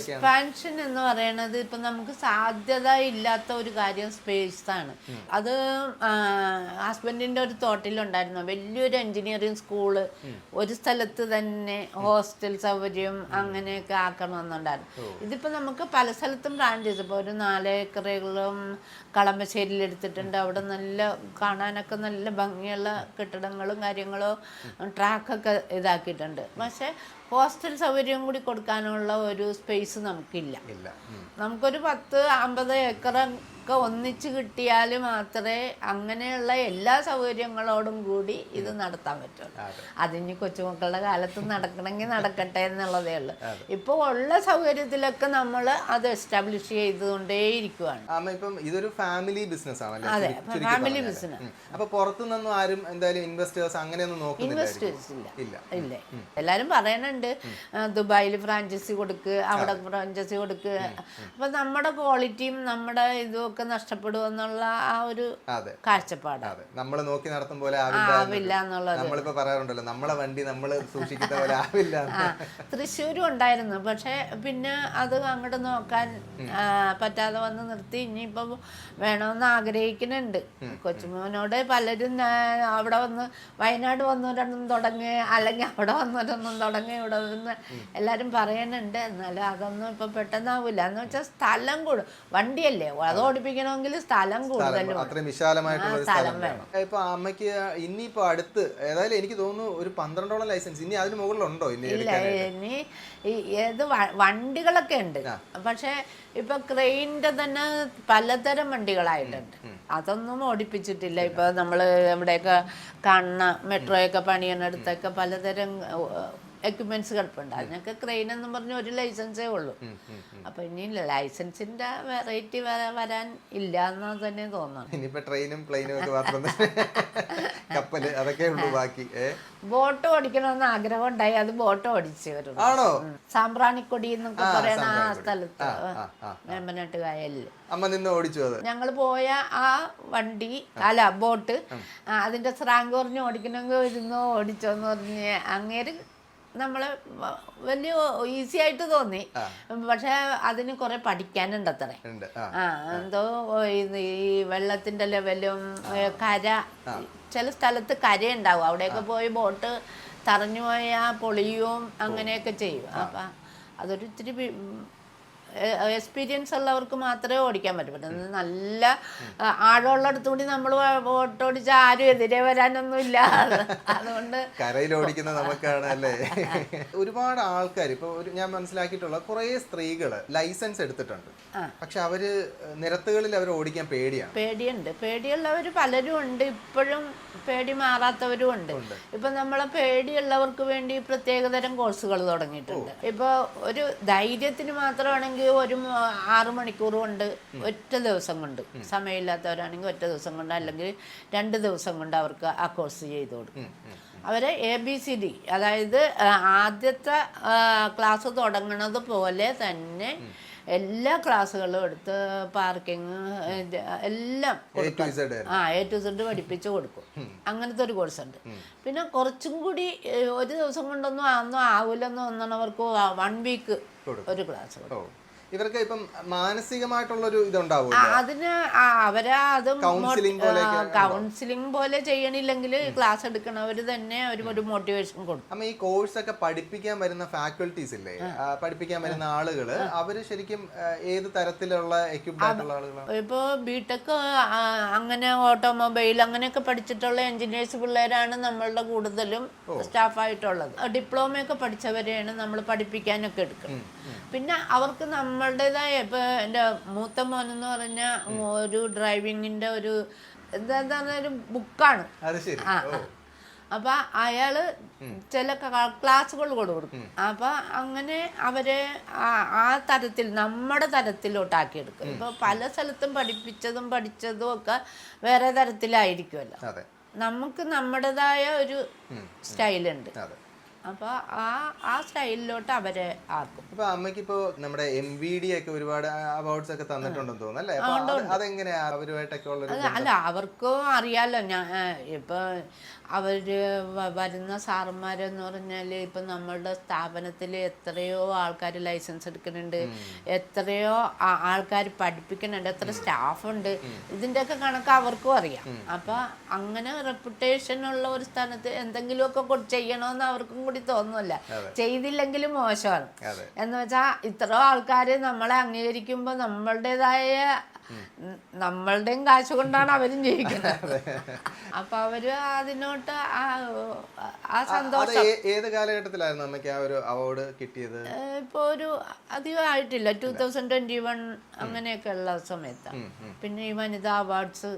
Expansion എന്ന് പറയുന്നത് ഇപ്പൊ നമുക്ക് സാധ്യത ഇല്ലാത്ത ഒരു കാര്യം സ്പേസ് ആണ്. അത് ഹസ്ബൻഡിന്റെ ഒരു തോട്ടിലുണ്ടായിരുന്നു. വലിയൊരു എഞ്ചിനീയറിംഗ് സ്കൂൾ ഒരു സ്ഥലത്ത് തന്നെ ഹോസ്റ്റൽ സൗകര്യം അങ്ങനെയൊക്കെ ആക്കണമെന്നുണ്ടായിരുന്നു ഇതിപ്പോ നമുക്ക് പല സ്ഥലത്തും പ്ലാൻ ചെയ്തു. ഇപ്പൊ ഒരു നാല് ഏക്കറുകളും കളമശ്ശേരിയിൽ എടുത്തിട്ടുണ്ട്. അവിടെ നല്ല കാണാനൊക്കെ നല്ല ഭംഗിയുള്ള കെട്ടിടങ്ങളും കാര്യങ്ങളും ട്രാക്കൊക്കെ ഇതാക്കിയിട്ടുണ്ട്. പക്ഷെ ഹോസ്റ്റൽ സൗകര്യം കൂടി കൊടുക്കാനുള്ള ഒരു സ്പേസ് നമുക്കില്ല. നമുക്കൊരു പത്ത് അമ്പത് ഏക്കറൊക്കെ ഒന്നിച്ച് കിട്ടിയാൽ മാത്രമേ അങ്ങനെയുള്ള എല്ലാ സൗകര്യങ്ങളോടും കൂടി ഇത് നടത്താൻ പറ്റുള്ളൂ. അതെ. അതിന് കൊച്ചുമക്കളുടെ കാലത്ത് നടക്കണമെങ്കിൽ നടക്കട്ടെ എന്നുള്ളതേ ഉള്ളൂ. ഇപ്പോൾ ഉള്ള സൗകര്യത്തിലൊക്കെ നമ്മൾ അത് എസ്റ്റാബ്ലിഷ് ചെയ്തുകൊണ്ടേയിരിക്കുവാണ്. ഇപ്പം ഇതൊരു ഫാമിലി ബിസിനസ് ആണല്ലേ? അതെ. അപ്പൊ പുറത്തുനിന്നൊന്നും ആരും എന്തായാലും ഇൻവെസ്റ്റേഴ്സ് അങ്ങനെയൊന്നും ഇൻവെസ്റ്റേഴ്സ് ഇല്ല. ഇല്ല. ഇല്ല. എല്ലാരും പറയണുണ്ട് ദുബായിൽ ഫ്രാഞ്ചൈസി കൊടുക്ക് അവിടെ ഫ്രാഞ്ചൈസി കൊടുക്ക്. അപ്പൊ നമ്മുടെ ക്വാളിറ്റിയും നമ്മുടെ ഇതും ഒക്കെ നഷ്ടപ്പെടും എന്നുള്ള ആ ഒരു കാഴ്ചപ്പാട്. നമ്മൾ നോക്കി നടത്തും പോലെ ആവില്ല ആവില്ല എന്നുള്ളത്. നമ്മളിപ്പോ പറയാറുണ്ടല്ലോ നമ്മളെ വണ്ടി നമ്മൾ സൂക്ഷിക്കുന്ന പോലെ ആവില്ല തൃശ്ശൂരും ഉണ്ടായിരുന്നു. പക്ഷെ പിന്നെ അത് അങ്ങോട്ട് നോക്കാൻ പറ്റാതെ വന്ന് നിർത്തി. ഇനിയിപ്പൊ വേണമെന്ന് ആഗ്രഹിക്കുന്നുണ്ട്. കൊച്ചുമോനോട് പലരും അവിടെ വന്ന് വയനാട് വന്നവരൊന്നും തുടങ്ങി അല്ലെങ്കിൽ അവിടെ വന്നവരൊന്നും തുടങ്ങി ഇവിടെ വന്ന് എല്ലാവരും പറയുന്നുണ്ട്. എന്നാലും അതൊന്നും ഇപ്പൊ പെട്ടെന്നാവില്ല എന്ന് വെച്ചാൽ സ്ഥലം കൂടും. വണ്ടിയല്ലേ? അത് ഓടിപ്പിക്കണമെങ്കിൽ സ്ഥലം കൂടുതലും അത്രയും വിശാലമായിട്ടുള്ള ഒരു സ്ഥലം വേണം. ഇപ്പൊ അമ്മയ്ക്ക് ഇനിയിപ്പോ അടുത്ത് ഏതായാലും എനിക്ക് തോന്നുന്നു ഒരു പന്ത്രണ്ടോളം ലൈസൻസ്. ഇനി അതിന് മുകളിലുണ്ടോ ഇനി ഇല്ല ഇനി ഈ ഏത് വണ്ടികളൊക്കെ ഉണ്ട്. പക്ഷെ ഇപ്പൊ ക്രെയിനിന്റെ തന്നെ പലതരം വണ്ടികളായിട്ടുണ്ട്. അതൊന്നും ഓടിപ്പിച്ചിട്ടില്ല. ഇപ്പൊ നമ്മൾ എവിടെയൊക്കെ കണ്ണ മെട്രോയൊക്കെ പണിയുന്നിടത്തൊക്കെ പലതരം എക്യുപ്മെന്റ്സ് കിടപ്പുണ്ട്. അതിനൊക്കെ ക്രെയിൻ എന്ന് പറഞ്ഞ ഒരു ലൈസൻസേ ഉള്ളൂ. അപ്പൊ ഇനി ലൈസൻസിന്റെ വെറൈറ്റി വരാൻ ഇല്ല എന്ന് തന്നെ തോന്നുന്നു ഇനിയിപ്പോ ട്രെയിനും പ്ലെയിനും ഒക്കെ മാത്രം. കപ്പൽ അതൊക്കെ ഉള്ളൂ ബാക്കി. ബോട്ട് ഓടിക്കണമെന്ന് ആഗ്രഹം ഉണ്ടായി അത് ബോട്ട് ഓടിച്ചു വരുന്നു. ആണോ? സാമ്പ്രാണിക്കൊടി എന്നൊക്കെ പറയുന്ന ആ. സ്ഥലത്ത്. വേമ്പനാട്ട് കായലിൽ അമ്മ നിന്ന് ഓടിച്ചു അത്? ഞങ്ങൾ പോയ ആ വണ്ടി അല്ല ബോട്ട് അതിന്റെ സ്രാങ്ക് പറഞ്ഞ് ഓടിക്കണമെങ്കിൽ ഇരുന്നോ ഓടിച്ചോന്ന് പറഞ്ഞ് അങ്ങേര് നമ്മളെ വലിയ ഈസി ആയിട്ട് തോന്നി. പക്ഷെ അതിന് കുറെ പഠിക്കാനുണ്ട് അത്ര ആ. എന്തോ ഈ വെള്ളത്തിന്റെ ലെവലും കര ചില സ്ഥലത്ത് കരയുണ്ടാവും. അവിടെയൊക്കെ പോയി ബോട്ട് തറഞ്ഞു പോയാൽ പൊളിയും അങ്ങനെയൊക്കെ ചെയ്യും. അപ്പം അതൊരു ഇത്തിരി എക്സ്പീരിയൻസ് ഉള്ളവർക്ക് മാത്രമേ ഓടിക്കാൻ പറ്റൂ. പിന്നെ നല്ല ആഴമുള്ള ആഴമുള്ളിടത്ത് കൂടി നമ്മൾ ഓട്ടോടിച്ച് ആരും എതിരെ വരാനൊന്നുമില്ല. അതുകൊണ്ട് കരയിൽ ഓടിക്കുന്ന നമുക്കാണ് അല്ലേ? ഒരുപാട് ആൾക്കാർ ഇപ്പൊ ഞാൻ മനസ്സിലാക്കിയിട്ടുള്ള കുറെ സ്ത്രീകൾ ലൈസൻസ് എടുത്തിട്ടുണ്ട്. പക്ഷെ അവർ നിരത്തുകളിൽ അവർ ഓടിക്കാൻ പേടിയാണ്. പേടിയുണ്ട്. പേടിയുള്ളവർ പലരും ഉണ്ട്. ഇപ്പോഴും പേടി മാറാത്തവരും ഉണ്ട്. ഇപ്പൊ നമ്മളെ പേടിയുള്ളവർക്ക് വേണ്ടി പ്രത്യേകതരം കോഴ്സുകൾ തുടങ്ങിയിട്ടുണ്ട്. ഇപ്പൊ ഒരു ധൈര്യത്തിന് മാത്രമാണെങ്കിൽ ഒരു മ- ആറ് മണിക്കൂർ കൊണ്ട് ഒറ്റ ദിവസം കൊണ്ട് സമയമില്ലാത്തവരാണെങ്കിൽ ഒറ്റ ദിവസം കൊണ്ട് അല്ലെങ്കിൽ രണ്ട് ദിവസം കൊണ്ട് അവർക്ക് ആ കോഴ്സ് ചെയ്ത് കൊടുക്കും. അവരെ എ ബി സി ഡി അതായത് ആദ്യത്തെ ക്ലാസ് തുടങ്ങുന്നത് പോലെ തന്നെ എല്ലാ ക്ലാസ്സുകളും എടുത്ത് പാർക്കിങ് എല്ലാം. ആ എ ടു സെഡ് പഠിപ്പിച്ച് കൊടുക്കും. അങ്ങനത്തെ ഒരു കോഴ്സ് ഉണ്ട് പിന്നെ കുറച്ചും കൂടി ഒരു ദിവസം കൊണ്ടൊന്നും ആവുന്നോ ആവില്ലെന്ന് തോന്നണവർക്ക് വൺ വീക്ക് ഒരു ക്ലാസ് കൊടുക്കും. ഇവർക്ക് ഇപ്പം മാനസികമായിട്ടുള്ള ഒരു ഇതുണ്ടാവും അതിന് അവരെ അത് കൗൺസിലിംഗ് പോലെ ചെയ്യണില്ലെങ്കിൽ ക്ലാസ് എടുക്കണവർ തന്നെ ഒരു ഒരു മോട്ടിവേഷൻ കൊടുക്കും. അമ്മ ഈ കോഴ്സ് ഒക്കെ പഠിപ്പിക്കാൻ വരുന്ന ഫാക്കൽറ്റീസ് ഇല്ലേ? പഠിപ്പിക്കാൻ വരുന്ന ആളുകൾ അവർ ശരിക്കും ഏത് തരത്തിലുള്ള ആളുകളാണ് ഇപ്പോൾ ബിടെക് അങ്ങനെ ഓട്ടോമൊബൈൽ അങ്ങനെയൊക്കെ പഠിച്ചിട്ടുള്ള എഞ്ചിനീയേഴ്സ് പിള്ളേരാണ് നമ്മളുടെ കൂടുതലും സ്റ്റാഫായിട്ടുള്ളത് ഡിപ്ലോമയൊക്കെ പഠിച്ചവരെയാണ് നമ്മൾ പഠിപ്പിക്കാനൊക്കെ എടുക്കുന്നത്. പിന്നെ അവർക്ക് നമ്മളുടേതായ ഇപ്പോൾ എന്റെ മൂത്ത മോൻ എന്ന് പറഞ്ഞ ഒരു ഡ്രൈവിങ്ങിന്റെ ഒരു എന്താ ഒരു ബുക്കാണ് ആ അപ്പൊ അയാൾ ചില ക്ലാസ്സുകൾ കൊടുക്കും. അപ്പൊ അങ്ങനെ അവരെ ആ- തരത്തിൽ നമ്മുടെ തരത്തിലോട്ടാക്കി എടുക്കും ഇപ്പൊ പല സ്ഥലത്തും പഠിപ്പിച്ചതും പഠിച്ചതും ഒക്കെ വേറെ തരത്തിലായിരിക്കുമല്ലോ. നമുക്ക് നമ്മുടേതായ ഒരു സ്റ്റൈലുണ്ട്. അപ്പോൾ ആ ആ സ്റ്റൈലിലോട്ട് അവരെ ആക്കും. അപ്പൊ അമ്മയ്ക്ക് ഇപ്പോ നമ്മുടെ എം വി ഡി ഒക്കെ ഒരുപാട് അവാർഡ്സ് ഒക്കെ തന്നിട്ടുണ്ടെന്ന് തോന്നുന്നു അല്ലേ? അതെങ്ങനെയാ? അവരുമായിട്ടൊക്കെ ഉള്ളൊരു അല്ല അവർക്കും അറിയാലോ. ഞാൻ ഇപ്പൊ അവർ വരുന്ന സാറന്മാരെന്ന് പറഞ്ഞാൽ ഇപ്പൊ നമ്മളുടെ സ്ഥാപനത്തിൽ എത്രയോ ആൾക്കാർ ലൈസൻസ് എടുക്കുന്നുണ്ട്. എത്രയോ ആൾക്കാർ പഠിപ്പിക്കുന്നുണ്ട്. എത്ര സ്റ്റാഫ് ഉണ്ട് ഇതിന്റെയൊക്കെ കണക്ക് അവർക്കും അറിയാം. അപ്പൊ അങ്ങനെ റെപ്യൂട്ടേഷൻ ഉള്ള ഒരു സ്ഥാനത്ത് എന്തെങ്കിലുമൊക്കെ ചെയ്യണമെന്ന് അവർക്കും തോന്നുന്നില്ല. ചെയ്തില്ലെങ്കിലും മോശമാണ്. എന്ന് വെച്ചാൽ ഇത്ര ആൾക്കാർ നമ്മളെ അംഗീകരിക്കുമ്പോൾ നമ്മളുടേതായ നമ്മളുടെയും കാശ് കൊണ്ടാണ് അവരും ജീവിക്കുന്നത്. അപ്പൊ അവർ അതിനോട്ട് ആ സന്തോഷം. ഏത് കാലഘട്ടത്തിലായിരുന്നു അമ്മയ്ക്ക് ആ ഒരു അവാർഡ് കിട്ടിയത്? ഇപ്പൊ ഒരു അധികം ആയിട്ടില്ല. ടൂ തൗസൻഡ് ട്വന്റി വൺ അങ്ങനെയൊക്കെ ഉള്ള സമയത്താണ് പിന്നെ ഈ വനിതാ അവാർഡ്സ്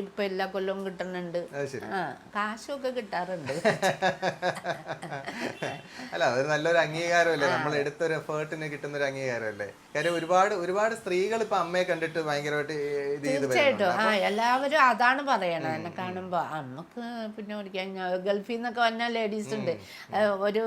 ഇപ്പൊ എല്ലാ കൊല്ലവും കിട്ടുന്നുണ്ട് ആ കാശൊക്കെ കിട്ടാറുണ്ട്. അല്ല അതൊരു നല്ലൊരു അംഗീകാരമല്ലേ? നമ്മൾ എടുത്തൊരു എഫേർട്ടിന് കിട്ടുന്ന ഒരു അംഗീകാരമല്ലേ? കാര്യം ഒരുപാട് ഒരുപാട് സ്ത്രീകൾ ഇപ്പൊ അമ്മയെ കണ്ടിട്ട് ഭയങ്കരമായിട്ട് ഇത് ചെയ്ത് ആ എല്ലാവരും അതാണ് പറയണത്. എന്നെ കാണുമ്പോ അമ്മയ്ക്ക് പിന്നെ ഓടിക്കാൻ ഗൾഫിൽ നിന്നൊക്കെ വന്ന ലേഡീസ് ഉണ്ട്. ഒരു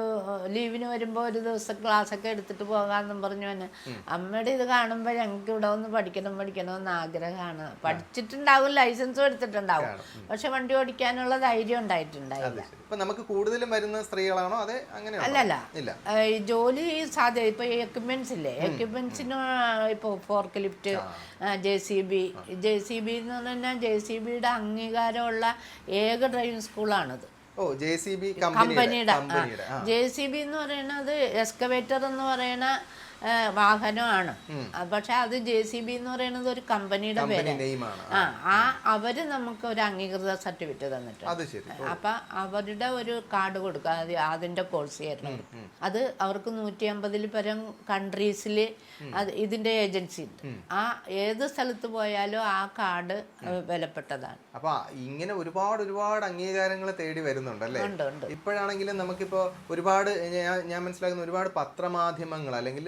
ലീവിന് വരുമ്പോ ഒരു ദിവസം ക്ലാസ് ഒക്കെ എടുത്തിട്ട് പോകാന്നും പറഞ്ഞു തന്നെ അമ്മയുടെ ഇത് കാണുമ്പോ ഞങ്ങൾക്ക് ഇവിടെ ഒന്ന് പഠിക്കണം പഠിക്കണം എന്ന് ആഗ്രഹമാണ്. പഠിച്ചിട്ടുണ്ടാവും ലൈസൻസും എടുത്തിട്ടുണ്ടാവും. പക്ഷെ വണ്ടി ഓടിക്കാനുള്ള ധൈര്യം ഉണ്ടായിട്ടുണ്ടായില്ല. ഇപ്പൊ നമുക്ക് കൂടുതലും വരുന്ന സ്ത്രീകളാണോ അതെ അങ്ങനെ അല്ലല്ല ജോലി സാധ്യത ഇപ്പൊ എക്യുപ്മെന്റ്സ് ഇല്ലേ? എക്യുപ്മെന്റ്സിന് ഇപ്പൊ fork lift J C B J C B എന്ന് പറഞ്ഞാൽ ജെ സി ബിയുടെ അംഗീകാരമുള്ള ഏക ഡ്രൈവിംഗ് സ്കൂളാണത് ഓ ജെ സി ബി കമ്പനിയുടെ. ജെ സി ബി എന്ന് പറയുന്നത് എക്സ്കവേറ്റർ എന്ന് പറയുന്ന വാഹനമാണ്. പക്ഷെ അത് ജെ സി ബി എന്ന് പറയുന്നത് ഒരു കമ്പനിയുടെ കമ്പനി പേര്. ആ. ആ അവർ നമുക്ക് ഒരു അംഗീകൃത സർട്ടിഫിക്കറ്റ് തന്നിട്ടുണ്ട്. അപ്പൊ അവരുടെ ഒരു കാർഡ് കൊടുക്കുക അത് അതിന്റെ കോഴ്സ് ചെയ്യണം അത് അവർക്ക് നൂറ്റി അമ്പതിൽ പരം കൺട്രീസിൽ ഇതിന്റെ ഏജൻസി ഉണ്ട്. ആ ഏത് സ്ഥലത്ത് പോയാലും ആ കാർഡ് വിലപ്പെട്ടതാണ്. അപ്പൊ ഇങ്ങനെ ഒരുപാട് ഒരുപാട് അംഗീകാരങ്ങൾ തേടി വരുന്നുണ്ട് അല്ലേ? ഇപ്പോഴാണെങ്കിലും നമുക്കിപ്പോ ഒരുപാട് ഞാൻ മനസ്സിലാക്കുന്ന ഒരുപാട് പത്രമാധ്യമങ്ങൾ അല്ലെങ്കിൽ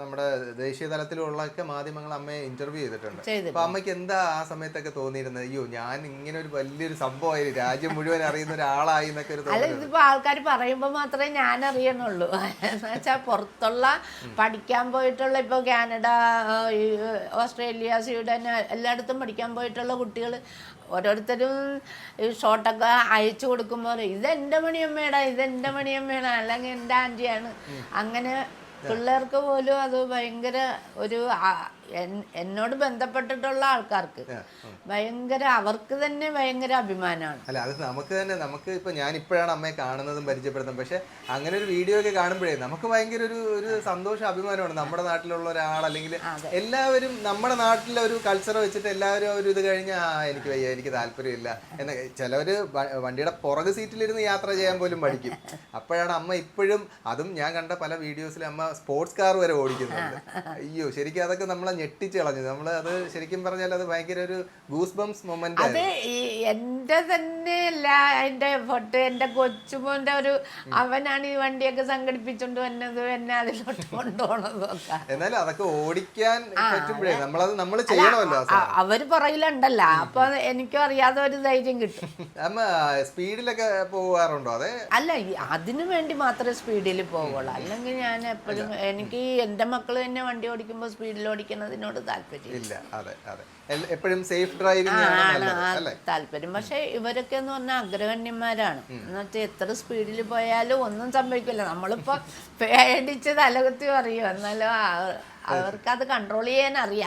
നമ്മുടെ ദേശീയ തലത്തിലുള്ളൊക്കെ മാധ്യമങ്ങൾ അമ്മയെ ഇന്റർവ്യൂ ചെയ്തിട്ടുണ്ട്. അപ്പൊ അമ്മയ്ക്ക് എന്താ ആ സമയത്തൊക്കെ തോന്നിയിരുന്നത്? അയ്യോ ഞാൻ ഇങ്ങനെ ഒരു വലിയൊരു സംഭവമായി രാജ്യം മുഴുവൻ അറിയുന്ന ഒരാളായി എന്നൊക്കെ ഒരു അല്ല ഇതിപ്പോ ആൾക്കാർ പറയുമ്പോൾ മാത്രമേ ഞാൻ അറിയണുള്ളൂ എന്ന് വെച്ചാൽ പുറത്തുള്ള പഠിക്കാൻ പോയിട്ടുള്ള ഇപ്പോൾ കാനഡ ഓസ്ട്രേലിയ സ്വീഡൻ എല്ലായിടത്തും പഠിക്കാൻ പോയിട്ടുള്ള കുട്ടികൾ ഓരോരുത്തരും ഷോട്ടൊക്കെ അയച്ചു കൊടുക്കുമ്പോൾ ഇതെന്റെ മണിയമ്മയുടെ ഇതെന്റെ മണിയമ്മയാണ് അല്ലെങ്കിൽ എന്റെ ആന്റിയാണ്. അങ്ങനെ പിള്ളേർക്ക് പോലും അത് ഭയങ്കര ഒരു എന്നോട് ബന്ധപ്പെട്ടിട്ടുള്ള ആൾക്കാർക്ക് ഭയങ്കര അവർക്ക് തന്നെ ഭയങ്കര അഭിമാനമാണ്. അല്ല അത് നമുക്ക് തന്നെ നമുക്ക് ഇപ്പൊ ഞാൻ ഇപ്പോഴാണ് അമ്മയെ കാണുന്നതും പരിചയപ്പെടുന്നതും. പക്ഷെ അങ്ങനെ ഒരു വീഡിയോ ഒക്കെ കാണുമ്പോഴേ നമുക്ക് ഭയങ്കര ഒരു ഒരു സന്തോഷം അഭിമാനമാണ്. നമ്മുടെ നാട്ടിലുള്ള ഒരാൾ അല്ലെങ്കിൽ എല്ലാവരും നമ്മുടെ നാട്ടിലെ ഒരു കൾച്ചർ വെച്ചിട്ട് എല്ലാവരും ഒരു ഇത് കഴിഞ്ഞ എനിക്ക് വയ്യ എനിക്ക് താല്പര്യമില്ല എന്ന ചിലവര് വണ്ടിയുടെ പുറക് സീറ്റിലിരുന്ന് യാത്ര ചെയ്യാൻ പോലും പഠിക്കും അപ്പോഴാണ് അമ്മ ഇപ്പോഴും അതും ഞാൻ കണ്ട പല വീഡിയോസിൽ അമ്മ സ്പോർട്സ് കാർ വരെ ഓടിക്കുന്നുണ്ട്. അയ്യോ ശരിക്കും അതൊക്കെ നമ്മളെ ഞെട്ടിച്ച് കളഞ്ഞത്. നമ്മൾ അത് ശരിക്കും പറഞ്ഞാൽ അത് ഭയങ്കര ഒരു ഗൂസ് ബംസ് മൊമെന്റ് അത് എന്റെ തന്നെ അല്ല എന്റെ ഫോട്ടോ എന്റെ കൊച്ചുമോന്റെ ഒരു അവനാണ് ഈ വണ്ടിയൊക്കെ സംഘടിപ്പിച്ചോണ്ട് വന്നത് എന്നെ അതിലോട്ട് കൊണ്ടുപോകണതും ഒക്കെ. എന്നാലും അതൊക്കെ ഓടിക്കാൻ പറ്റുമ്പോഴേ നമ്മളത് നമ്മൾ ചെയ്യണമല്ലോ അവർ പുറകിലുണ്ടല്ലോ. അപ്പൊ എനിക്കും അറിയാതെ ഒരു ധൈര്യം കിട്ടും. സ്പീഡിലൊക്കെ പോവാറുണ്ടോ അതെ? അല്ല അതിനു വേണ്ടി മാത്രമേ സ്പീഡിൽ പോവുള്ളൂ. അല്ലെങ്കിൽ ഞാൻ എപ്പോഴും എനിക്ക് എന്റെ മക്കൾ തന്നെ വണ്ടി ഓടിക്കുമ്പോൾ സ്പീഡിൽ ഓടിക്കുന്നതിനോട് താല്പര്യം ഇല്ല. അതെ അതെ. എപ്പോഴും സേഫ് ഡ്രൈവിംഗ് ആണ് താല്പര്യം. പക്ഷെ ഇവരൊക്കെ എന്ന് പറഞ്ഞാൽ അഗ്രഗണ്യന്മാരാണ്. എന്നുവെച്ചാൽ എത്ര സ്പീഡിൽ പോയാലും ഒന്നും സംഭവിക്കില്ല നമ്മളിപ്പോ പേടിച്ച് തലകുത്തി പറയും. എന്നാലും അവർക്ക് അത്. കൺട്രോൾ ചെയ്യാൻ അറിയാം